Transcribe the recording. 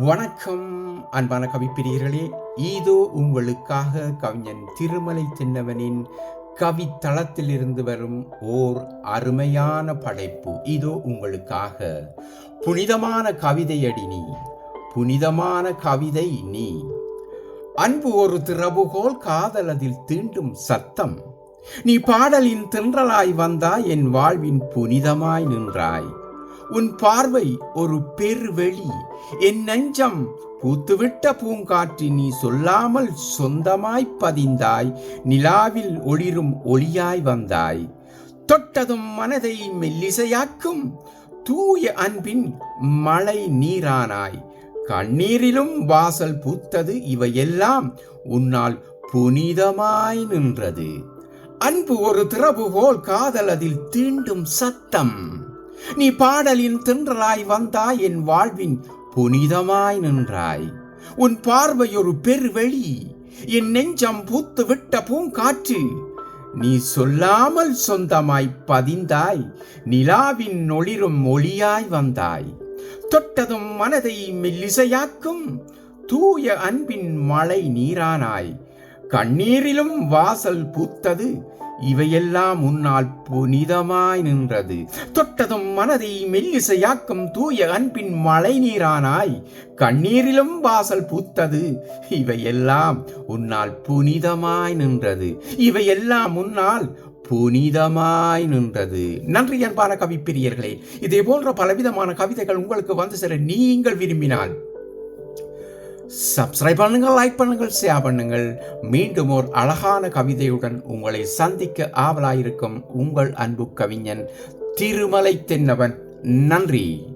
வணக்கம் அன்பான கவிப்பிரியர்களே இதோ உங்களுக்காக கவிஞன் திருமலை சின்னவனின் கவித்தளத்திலிருந்து வரும் ஓர் அருமையான படைப்பு. இதோ உங்களுக்காக. புனிதமான கவிதையடி நீ. புனிதமான கவிதை நீ. அன்பு ஒரு திறவுகோல் காதல் அதில் தீண்டும் சத்தம். நீ பாடலின் தென்றலாய் வந்தாய் என் வாழ்வின் புனிதமாய் நின்றாய். உன் பார்வை ஒரு பெருவெளி. என் நெஞ்சம் பூத்துவிட்ட பூங்காற்றி நீ சொல்லாமல் சொந்தமாய் பதிந்தாய். நிலாவில் ஒளிரும் ஒளியாய் வந்தாய். தொட்டதும் மனதை மெல்லிசையாக்கும் தூய அன்பின் மழை நீரானாய். கண்ணீரிலும் வாசல் பூத்தது இவையெல்லாம் உன்னால் புனிதமாய் நின்றது. அன்பு ஒரு திறவுகோல் காதல் அதில் தீண்டும் சத்தம். நீ பாடலின் தென்றலாய் வந்தாய் என் வாழ்வின் புனிதமாய் நின்றாய். உன் பார்வையொரு பெருவெளி என் நெஞ்சம் பூத்து விட்ட பூங்காற்று நீ சொல்லாமல் சொந்தமாய் பதிந்தாய் நிலாவின் ஒளிரும் ஒளியாய் வந்தாய். தொட்டதும் மனதை மெல்லிசையாக்கும் தூய அன்பின் மழை நீரானாய். கண்ணீரிலும் வாசல் பூத்தது இவையெல்லாம் உன்னால் புனிதமாய் நின்றது. தொட்டதும் மனதை மெல்லிசையாக்கும் தூய அன்பின் மழை நீரானாய் கண்ணீரிலும் வாசல் பூத்தது. இவையெல்லாம் உன்னால் புனிதமாய் நின்றது. இவையெல்லாம் உன்னால் புனிதமாய் நின்றது. நன்றி அன்பான கவிப்பிரியர்களே. இதே போன்ற பலவிதமான கவிதைகள் உங்களுக்கு வந்து சேர நீங்கள் விரும்பினால் சப்ஸ்கிரைப் பண்ணுங்கள் லைக் பண்ணுங்கள் ஷேர் பண்ணுங்கள். மீண்டும் ஒரு அழகான கவிதையுடன் உங்களை சந்திக்க ஆவலாயிருக்கும் உங்கள் அன்பு கவிஞன் திருமலை தென்னவன். நன்றி.